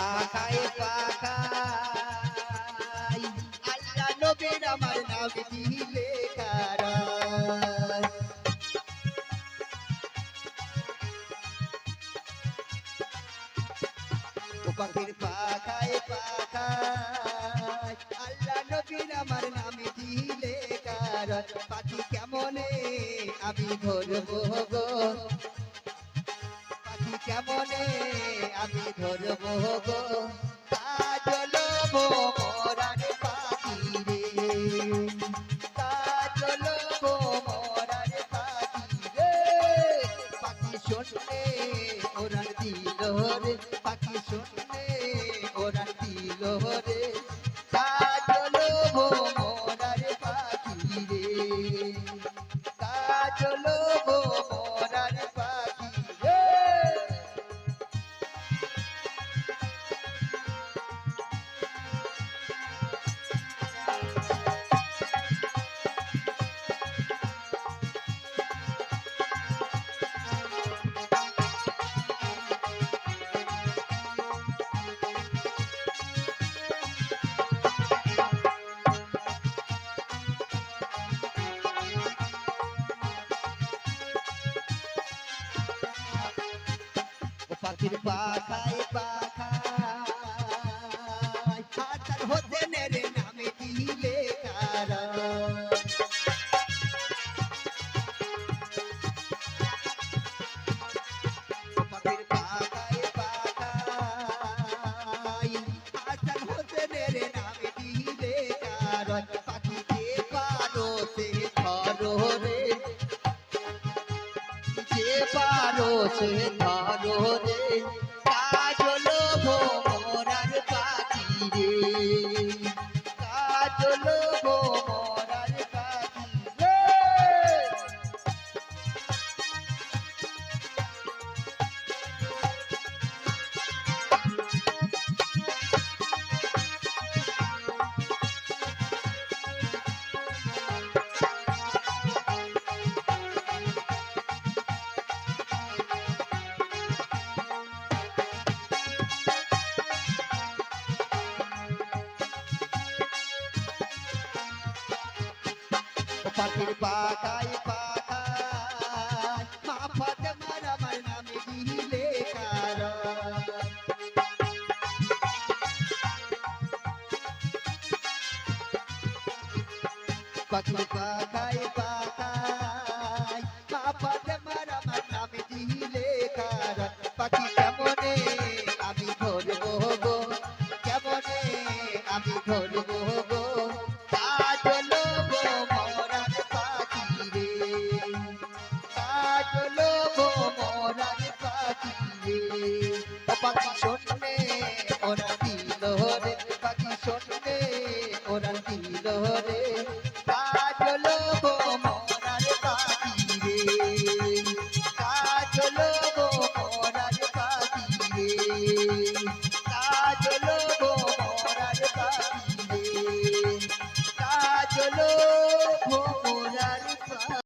পাখায় পাখায়। আল্লাহ আমার নাম দিলে পাখির পাখায় পাখায়। আল্লাহ নবীর আমার নামে দিলে কারণ পাখি কেমনে? আমি ধরবো ধরবো গো কাজল মোরার পাখি রে কাজল মোরার পাখি রে পাখি শুনলে ওরান দিল রে ওরান দিল রে পাখির পাখায় পাখায় হাতার হতে নেরে নামে দিলে কারা। পাখির পাখায় পাখায় হাতার হতে নেরে নামে দিলে কারা। পাখি যে পারো সে রে। যে পারো সে ধরো রে কাজল ভোমরার পাখি রে কাজল ভোমরার পাখির পাখাই পাখায়। মা ফাতেমার আমার নামে দিলে পাখির পাখায় I feel lo haré.